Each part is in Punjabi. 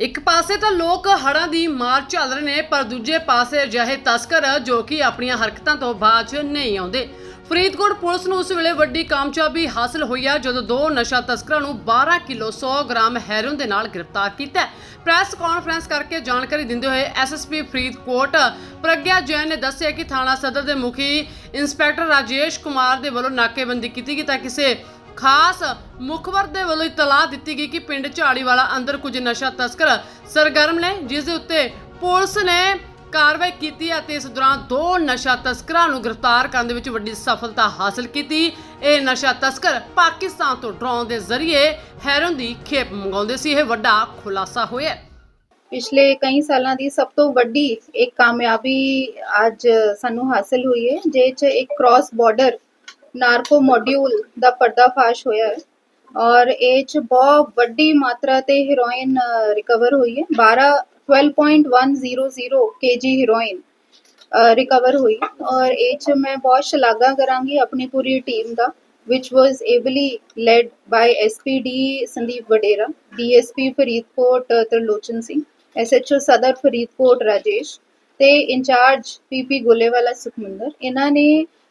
ਇੱਕ ਪਾਸੇ ਤਾਂ ਲੋਕ ਹੜ੍ਹਾਂ ਦੀ ਮਾਰ ਝੱਲ ਰਹੇ ਨੇ, ਪਰ ਦੂਜੇ ਪਾਸੇ ਅਜਿਹੇ ਤਸਕਰ ਜੋ ਕਿ ਆਪਣੀਆਂ ਹਰਕਤਾਂ ਤੋਂ ਬਾਅਦ ਨਹੀਂ ਆਉਂਦੇ ਫਰੀਦਕੋਟ ਪੁਲਿਸ ਨੂੰ ਉਸ ਵੇਲੇ ਵੱਡੀ ਕਾਮਯਾਬੀ ਹਾਸਲ ਹੋਈ ਹੈ ਜਦੋਂ ਦੋ ਨਸ਼ਾ ਤਸਕਰਾਂ ਨੂੰ 12 ਕਿਲੋ 100 ਗ੍ਰਾਮ ਹੈਰੋਇਨ ਦੇ ਨਾਲ ਗ੍ਰਿਫਤਾਰ ਕੀਤਾ ਹੈ। ਪ੍ਰੈਸ ਕਾਨਫਰੰਸ ਕਰਕੇ ਜਾਣਕਾਰੀ ਦਿੰਦੇ ਹੋਏ ਐਸਐਸਪੀ ਫਰੀਦਕੋਟ ਪ੍ਰਗਿਆ ਜੈਨ ਨੇ ਦੱਸਿਆ ਕਿ ਥਾਣਾ ਸਦਰ ਦੇ ਮੁਖੀ ਇੰਸਪੈਕਟਰ ਰਾਜੇਸ਼ ਕੁਮਾਰ ਦੇ ਵੱਲੋਂ ਨਾਕੇਬੰਦੀ ਕੀਤੀ ਗਈ ਤਾਂ ਕਿਸੇ ਖਾਸ ਮੁਖਬਰ ਦੇ ਵੱਲੋਂ ਇਤਲਾਹ ਦਿੱਤੀ ਗਈ ਕਿ ਪਿੰਡ ਝਾੜੀਵਾਲਾ ਅੰਦਰ ਕੁਝ ਨਸ਼ਾ ਤਸਕਰ ਸਰਗਰਮ ਨੇ, ਜਿਸ ਦੇ ਉੱਤੇ ਪੁਲਿਸ ਨੇ ਕਾਰਵਾਈ ਕੀਤੀ ਅਤੇ ਇਸ ਦੌਰਾਨ ਦੋ ਨਸ਼ਾ ਤਸਕਰਾਂ ਨੂੰ ਗ੍ਰਿਫਤਾਰ ਕਰਨ ਦੇ ਵਿੱਚ ਵੱਡੀ ਸਫਲਤਾ ਹਾਸਲ ਕੀਤੀ। ਇਹ ਨਸ਼ਾ ਤਸਕਰ ਪਾਕਿਸਤਾਨ ਤੋਂ ਡਰੋਨ ਦੇ ਜ਼ਰੀਏ ਹੈਰਨ ਦੀ ਖੇਪ ਮੰਗਾਉਂਦੇ ਸੀ। ਇਹ ਵੱਡਾ ਖੁਲਾਸਾ ਹੋਇਆ। ਪਿਛਲੇ ਕਈ ਸਾਲਾਂ ਦੀ ਸਭ ਤੋਂ ਵੱਡੀ ਇੱਕ ਕਾਮਯਾਬੀ ਅੱਜ ਸਾਨੂੰ ਹਾਸਲ ਹੋਈ ਹੈ ਜਿਹ 'ਚ ਇੱਕ ਕ੍ਰਾਸ ਬਾਰਡਰ ਨਾਰਕੋ ਮੋਡਿਊਲ ਦਾ ਪਰਦਾਫਾਸ਼ ਹੋਇਆ ਹੈ ਔਰ ਇਹ 'ਚ ਬਹੁਤ ਵੱਡੀ ਮਾਤਰਾ ਤੇ ਹੈਰੋਇਨ ਰਿਕਵਰ ਹੋਈ ਹੈ 12 12.100 kg ਹੈਰੋਇਨ ਰਿਕਵਰ ਹੋਈ ਔਰ ਇਹ 'ਚ ਮੈਂ ਬਹੁਤ ਸ਼ਲਾਘਾ ਕਰਾਂਗੀ ਆਪਣੀ ਪੂਰੀ ਟੀਮ ਦਾ which was ably led by SPD Sandeep Vadera DSP Faridkot uh, Tarlochan Singh SHO Sadar Faridkot Rajesh ਤੇ ਇੰਚਾਰਜ ਪੀਪੀ ਗੁਲੇਵਾਲਾ ਸੁਖਮੰਦਰ ਇਹਨਾਂ ਨੇ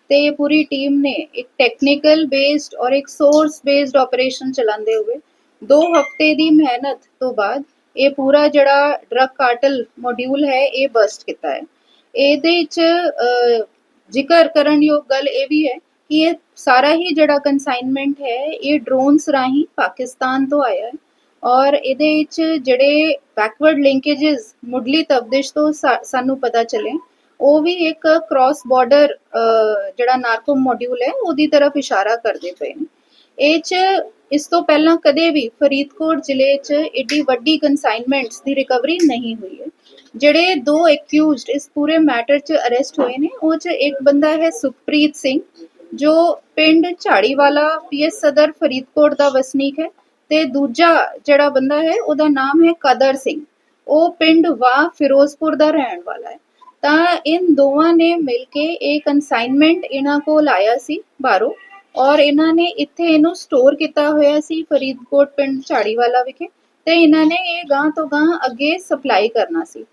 ਤੇ ਇਹ ਪੂਰੀ ਟੀਮ ਨੇ ਇੱਕ ਟੈਕਨੀਕਲ ਬੇਸਡ ਔਰ ਇੱਕ ਸੋਰਸ ਬੇਸਡ ਆਪਰੇਸ਼ਨ ਚਲਾਉਂਦੇ ਹੋਏ ਦੋ ਹਫ਼ਤੇ ਦੀ ਮਿਹਨਤ ਤੋਂ ਬਾਅਦ ਇਹ ਪੂਰਾ ਜਿਹੜਾ ਡਰਗ ਕਾਰਟਲ ਮੋਡਿਊਲ ਹੈ, ਇਹ ਬਸਟ ਕੀਤਾ ਹੈ। ਇਹਦੇ ਵਿੱਚ ਜ਼ਿਕਰ ਕਰਨ ਯੋਗ ਗੱਲ ਇਹ ਵੀ ਹੈ ਕਿ ਇਹ ਸਾਰਾ ਹੀ ਜਿਹੜਾ ਕਨਸਾਈਨਮੈਂਟ ਹੈ, ਇਹ ਡਰੋਨਸ ਰਾਹੀਂ ਪਾਕਿਸਤਾਨ ਤੋਂ ਆਇਆ ਹੈ ਔਰ ਇਹਦੇ ਵਿੱਚ ਜਿਹੜੇ ਬੈਕਵਰਡ ਲਿੰਕੇजेस ਮੁੱਢਲੀ ਤਬਦਿਸ਼ ਤੋਂ ਸਾਨੂੰ ਪਤਾ ਚੱਲੇ ਉਹ ਵੀ ਇੱਕ ਕ੍ਰਾਸ ਬਾਰਡਰ ਜਿਹੜਾ ਨਾਰਕੋ ਮੋਡਿਊਲ ਹੈ, ਉਹਦੀ ਤਰਫ ਇਸ਼ਾਰਾ ਕਰਦੇ ਪਏ ਨੇ। ਇਹ ਚ ਇਸ ਤੋਂ ਪਹਿਲਾਂ ਕਦੇ ਵੀ ਫਰੀਦਕੋਟ ਜ਼ਿਲ੍ਹੇ ਚ ਏਡੀ ਵੱਡੀ ਕਨਸਾਈਨਮੈਂਟਸ ਦੀ ਰਿਕਵਰੀ ਨਹੀਂ ਹੋਈ ਹੈ। ਜਿਹੜੇ ਦੋ ਐਕਿਊਜ਼ਡ ਇਸ ਪੂਰੇ ਮੈਟਰ ਚ ਅਰੈਸਟ ਹੋਏ ਨੇ, ਉਹ ਚ ਇੱਕ ਬੰਦਾ ਹੈ ਸੁਖਪ੍ਰੀਤ ਸਿੰਘ, ਜੋ ਪਿੰਡ ਝਾੜੀਵਾਲਾ ਪੀਐਸ ਸਦਰ ਫਰੀਦਕੋਟ ਦਾ ਵਸਨੀਕ ਹੈ ਤੇ ਦੂਜਾ ਜਿਹੜਾ ਬੰਦਾ ਹੈ, ਉਹਦਾ ਨਾਮ ਹੈ ਕਦਰ ਸਿੰਘ। ਉਹ ਪਿੰਡ ਵਾ ਫਿਰੋਜ਼ਪੁਰ ਦਾ ਰਹਿਣ ਵਾਲਾ ਹੈ। ਤਾਂ ਇਨ ਦੋਵਾਂ ਨੇ ਮਿਲ ਕੇ ਇਹ ਕਨਸਾਈਨਮੈਂਟ ਇਹਨਾਂ ਕੋਲ ਆਇਆ ਸੀ ਬਾਹਰੋਂ ਔਰ ਇਹਨਾਂ ਨੇ ਇੱਥੇ ਇਹਨੂੰ ਸਟੋਰ ਕੀਤਾ ਹੋਇਆ ਸੀ ਫਰੀਦਕੋਟ ਪਿੰਡ ਝਾੜੀਵਾਲਾ ਵਿਖੇ ਤੇ ਇਹਨਾਂ ਨੇ ਇਹ ਗਾਂ ਤੋਂ ਗਾਂ ਅੱਗੇ ਸਪਲਾਈ ਕਰਨਾ ਸੀ।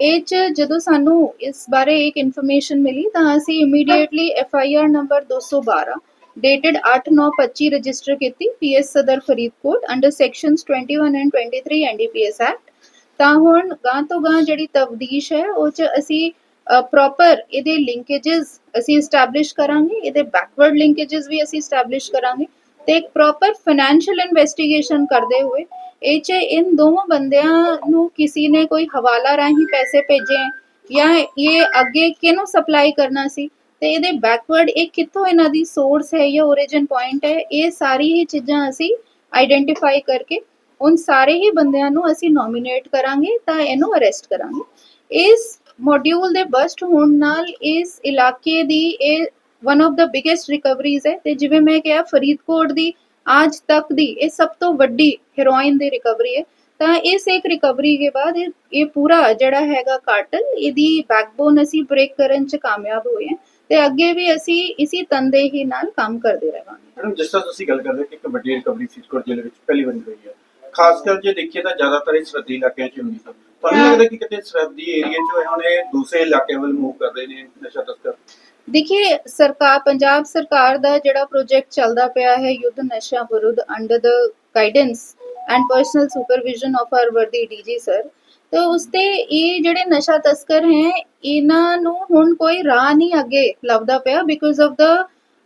ਇਹ ਚ ਜਦੋਂ ਸਾਨੂੰ ਇਸ ਬਾਰੇ ਇੱਕ ਇਨਫੋਰਮੇਸ਼ਨ ਮਿਲੀ ਤਾਂ ਅਸੀਂ immediately F I R number 212 dated 8/9/25 register ਕੀਤੀ PS Sadar Faridkot under sections 21 and 23 NDPS act ਤਾਂ ਹੁਣ ਗਾਂ ਤੋਂ ਗਾਂ ਜਿਹੜੀ ਤਬਦੀਸ਼ ਹੈ, ਉਹ ਚ ਅਸੀਂ ਪ੍ਰੋਪਰ ਇਹਦੇ ਲਿੰਕੇजेस ਅਸੀਂ ਐਸਟੈਬਲਿਸ਼ ਕਰਾਂਗੇ, ਇਹਦੇ ਬੈਕਵਰਡ ਲਿੰਕੇजेस ਵੀ ਅਸੀਂ ਐਸਟੈਬਲਿਸ਼ ਕਰਾਂਗੇ ਤੇ ਇੱਕ ਪ੍ਰੋਪਰ ਫਾਈਨੈਂਸ਼ੀਅਲ ਇਨਵੈਸਟੀਗੇਸ਼ਨ ਕਰਦੇ ਹੋਏ ਇਹ ਚ ਇਹਨ ਦੋਵਾਂ ਬੰਦਿਆਂ ਨੂੰ ਕਿਸੇ ਨੇ ਕੋਈ ਹਵਾਲਾ ਰਾਹੀਂ ਪੈਸੇ ਭੇਜੇ ਜਾਂ ਇਹ ਅੱਗੇ ਕਿਹਨੂੰ ਸਪਲਾਈ ਕਰਨਾ ਸੀ ਤੇ ਇਹਦੇ ਬੈਕਵਰਡ ਇਹ ਕਿੱਥੋਂ ਇਹਨਾਂ ਦੀ ਸੋਰਸ ਹੈ ਜਾਂ origin point ਹੈ, ਇਹ ਸਾਰੀ ਇਹ ਚੀਜ਼ਾਂ ਅਸੀਂ ਆਈਡੈਂਟੀਫਾਈ ਕਰਕੇ ਉਨ ਸਾਰੇ ਹੀ ਬੰਦਿਆਂ ਨੂੰ ਅਸੀਂ ਨੋਮੀਨੇਟ ਕਰਾਂਗੇ, ਤਾਂ ਇਹਨੂੰ ਅਰੈਸਟ ਕਰਾਂਗੇ। ਇਸ ਮੋਡਿਊਲ ਦੇ ਬਸਟ ਹੋਣ ਨਾਲ ਇਸ ਇਲਾਕੇ ਦੀ ਇਹ one of the biggest recoveries ਹੈ। ਤੇ ਜਿਵੇਂ ਮੈਂ ਕਿਹਾ, ਫਰੀਦਕੋਟ ਦੀ ਅੱਜ ਤੱਕ ਦੀ ਇਹ ਸਭ ਤੋਂ ਵੱਡੀ ਹੈਰੋਇਨ ਦੀ ਰਿਕਵਰੀ ਹੈ। ਤਾਂ ਇਸ ਇੱਕ ਰਿਕਵਰੀ ਦੇ ਬਾਅਦ ਇਹ ਪੂਰਾ ਜਿਹੜਾ ਹੈਗਾ ਕਾਰਟਲ ਇਹਦੀ ਬੈਕਬੋਨ ਅਸੀਂ ਬ੍ਰੇਕ ਕਰਨ ਚ ਕਾਮਯਾਬ ਹੋਏ ਹਾਂ। ਤੇ ਅੱਗੇ ਵੀ ਅਸੀਂ ਇਸੇ ਤੰਦੇ ਹੀ ਨਾਲ ਕੰਮ ਕਰਦੇ ਰਹਾਂਗੇ। ਮੈਡਮ, ਜਿਸ ਤਰ੍ਹਾਂ ਤੁਸੀਂ ਗੱਲ ਕਰਦੇ ਕਿ ਇੱਕ ਵੱਡੀ ਰਿਕਵਰੀ ਫਰੀਦਕੋਟ ਜ਼ਿਲ੍ਹੇ ਵਿੱਚ ਪਹਿਲੀ ਵਾਰੀ ਹੋਈ ਹੈ। ਖਾਸ ਕਰ ਜੇ ਦੇਖੀਏ ਤਾਂ ਜ਼ਿਆਦਾਤਰ ਇਹ ਸਰਹੱਦੀ ਇਲਾਕਿਆਂ 'ਚ ਹੁੰਦੀ ਸਨ ਤੁਹਾਨੂੰ ਲੱਗਦਾ ਕਿ ਕਿਤੇ ਸਰਹੱਦੀ ਏਰੀਆ 'ਚ ਹੋਏ ਹੁਣ ਇਹ ਦੂਸਰੇ ਇਲਾਕਿਆਂ ਵੱਲ ਮੂਵ ਕਰ ਰਹੇ ਨੇ ਨਸ਼ਾ ਤਸਕਰ ਦੇਖਿਏ ਸਰਕਾਰ ਪੰਜਾਬ ਸਰਕਾਰ ਦਾ ਜਿਹੜਾ ਪ੍ਰੋਜੈਕਟ ਚੱਲਦਾ ਪਿਆ ਹੈ ਯੁੱਧ ਨਸ਼ਾ ਵਿਰੁੱਧ under the guidance and personal supervision of R ਵਰਦੀ ਡੀਜੀ ਸਰ ਤੇ ਉਸ ਤੇ ਇਹ ਜਿਹੜੇ ਨਸ਼ਾ ਤਸਕਰ ਹੈ ਇਹਨਾਂ ਨੂੰ ਹੁਣ ਕੋਈ ਰਾਹ ਨਹੀਂ ਅੱਗੇ ਲੱਭਦਾ ਪਿਆ because of the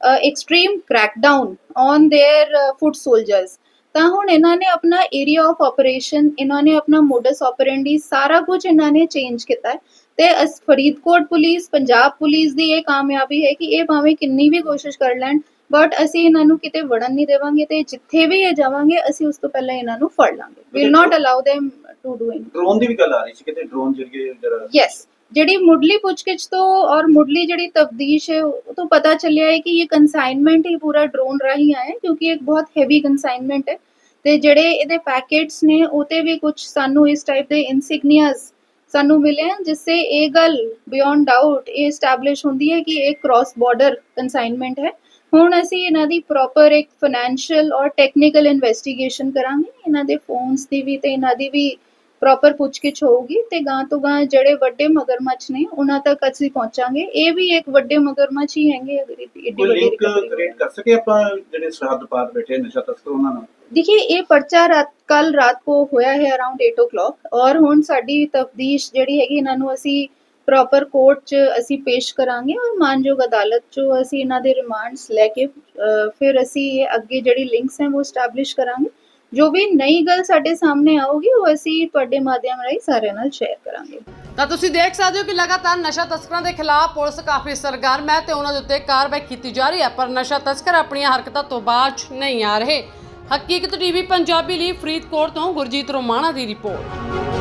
extreme crackdown on their foot soldiers ਤਾਂ ਹੁਣ ਇਹਨਾਂ ਨੇ ਆਪਣਾ ਏਰੀਆ ਆਫ ਆਪਰੇਸ਼ਨ ਇਹਨਾਂ ਨੇ ਆਪਣਾ ਮੋਡਸ ਆਪਰੈਂਡੀ ਸਾਰਾ ਕੁਝ ਇਹਨਾਂ ਨੇ ਚੇਂਜ ਕੀਤਾ ਹੈ। ਤੇ ਅਸ ਫਰੀਦਕੋਟ ਪੁਲਿਸ ਪੰਜਾਬ ਪੁਲਿਸ ਦੀ ਇਹ ਕਾਮਯਾਬੀ ਹੈ ਕਿ ਇਹ ਭਾਵੇਂ ਕਿੰਨੀ ਵੀ ਕੋਸ਼ਿਸ਼ ਕਰ ਲੈਣ ਬਟ ਅਸੀਂ ਇਹਨਾਂ ਨੂੰ ਕਿਤੇ ਵੜਨ ਨਹੀਂ ਦੇਵਾਂਗੇ ਤੇ ਜਿੱਥੇ ਵੀ ਇਹ ਜਾਵਾਂਗੇ ਅਸੀਂ ਉਸ ਤੋਂ ਪਹਿਲਾਂ ਇਹਨਾਂ ਨੂੰ ਫੜ ਲਾਂਗੇ। Will not allow them to do in drone ਦੀ ਵੀ ਗੱਲ ਆ ਰਹੀ ਸੀ ਕਿਤੇ ਡਰੋਨ ਜਰੀਏ ਜਰਾ ਯੈਸ ਜਿਹੜੀ ਮੁੱਢਲੀ ਪੁੱਛਗਿੱਛ ਤੋਂ ਔਰ ਮੁੱਢਲੀ ਜਿਹੜੀ ਤਫਦੀਸ਼ ਹੈ, ਉਹ ਤੋਂ ਪਤਾ ਚੱਲਿਆ ਹੈ ਕਿ ਇਹ ਕਨਸਾਈਨਮੈਂਟ ਹੀ ਪੂਰਾ ਰਾਹੀਂ ਆਇਆ ਕਿਉਂਕਿ ਇੱਕ ਬਹੁਤ ਹੈਵੀ ਕਨਸਾਈਨਮੈਂਟ ਹੈ। ਤੇ ਜਿਹੜੇ ਇਹਦੇ ਪੈਕੇਟਸ ਨੇ, ਉਹ ਵੀ ਕੁਝ ਸਾਨੂੰ ਇਸ ਟਾਈਪ ਦੇ ਇਨਸਿਗਨੀਆਸ ਸਾਨੂੰ ਮਿਲੇ ਹਨ ਜਿਸ ਇਹ ਗੱਲ ਬਿਯੋਂਡ ਡਾਊਟ ਇਹ ਐਸਟੈਬਲਿਸ਼ ਹੁੰਦੀ ਹੈ ਕਿ ਇਹ ਕ੍ਰਾਸ ਬਾਰਡਰ ਕਨਸਾਈਨਮੈਂਟ ਹੈ। ਹੁਣ ਅਸੀਂ ਇਹਨਾਂ ਦੀ ਪ੍ਰੋਪਰ ਇੱਕ ਫਾਈਨੈਂਸ਼ੀਅਲ ਔਰ ਟੈਕਨੀਕਲ ਇਨਵੈਸਟੀਗੇਸ਼ਨ ਕਰਾਂਗੇ। ਇਹਨਾਂ ਦੇ ਫੋਨਸ ਦੀ ਵੀ ਤੇ ਇਹਨਾਂ ਦੀ ਵੀ ਪ੍ਰੋਪਰ ਪੁੱਛਗਿੱਛ ਹੋਊਗੀ ਤੇ ਗਾਂ ਤੋਂ ਗਾਂ ਜਿਹੜੇ ਵੱਡੇ ਮਗਰਮੱਛ ਨੇ ਉਹਨਾਂ ਤੱਕ ਅਸੀਂ ਪਹੁੰਚਾਂਗੇ ਇਹ ਵੀ ਇੱਕ ਵੱਡੇ ਮਗਰਮੱਛ ਹੀ ਹੈਗੇ ਅਗਰ ਏਡੀ ਏਡੀ ਕੋਈ ਵੱਡੀ ਲਿੰਕ recovery ਕ੍ਰੀਏਟ ਕਰ ਸਕੇ ਆਪਾਂ ਜਿਹੜੇ ਸਰਹੱਦ ਪਾਰ ਬੈਠੇ ਨਸ਼ਾ ਤਸਕਰ ਉਹਨਾਂ ਨਾਲ देखिए ये पर्चा रात ਕੱਲ ਰਾਤ ਕੋ ਹੋਇਆ ਹੈ ਅਰਾਊਂਡ 8 o'clock ਔਰ ਹੁਣ ਸਾਡੀ ਤਫਤੀਸ਼ ਜਿਹੜੀ ਹੈਗੀ ਇਹਨਾਂ ਨੂੰ ਅਸੀਂ ਪ੍ਰੋਪਰ ਕੋਰਟ 'ਚ ਅਸੀਂ ਪੇਸ਼ ਕਰਾਂਗੇ ਔਰ ਮਾਨਯੋਗ ਅਦਾਲਤ 'ਚੋਂ ਅਸੀਂ ਇਹਨਾਂ ਦੇ ਰਿਮਾਂਡਸ ਲੈ ਕੇ ਅ, ਫਿਰ ਅਸੀਂ ਇਹ ਅੱਗੇ ਜਿਹੜੀ ਲਿੰਕਸ ਹੈ ਉਹ ਸਟੈਬਲਿਸ਼ ਕਰਾਂਗੇ ਜੋ ਵੀ ਨਈ ਗੱਲ ਸਾਡੇ ਸਾਹਮਣੇ ਆਊਗੀ, ਉਹ ਅਸੀਂ ਤੁਹਾਡੇ ਮਾਧਿਅਮ ਰਾਹੀਂ ਸਾਰਿਆਂ ਨਾਲ ਸ਼ੇਅਰ ਕਰਾਂਗੇ। ਤਾਂ ਤੁਸੀਂ ਦੇਖ ਸਕਦੇ ਹੋ ਕਿ ਲਗਾਤਾਰ ਨਸ਼ਾ ਤਸਕਰਾਂ ਦੇ ਖਿਲਾਫ ਪੁਲਿਸ ਕਾਫੀ ਸਰਗਰਮ ਹੈ ਤੇ ਉਹਨਾਂ ਦੇ ਉੱਤੇ ਕਾਰਵਾਈ ਕੀਤੀ ਜਾ ਰਹੀ ਹੈ, ਪਰ ਨਸ਼ਾ ਤਸਕਰ ਆਪਣੀਆਂ ਹਰਕਤਾਂ ਤੋਂ ਬਾਅਦ ਨਹੀਂ ਆ ਰਹੇ। ਹਕੀਕਤ ਟੀਵੀ ਪੰਜਾਬੀ ਲਈ ਫਰੀਦਕੋਟ ਤੋਂ ਗੁਰਜੀਤ ਰੋਮਾਣਾ ਦੀ ਰਿਪੋਰਟ।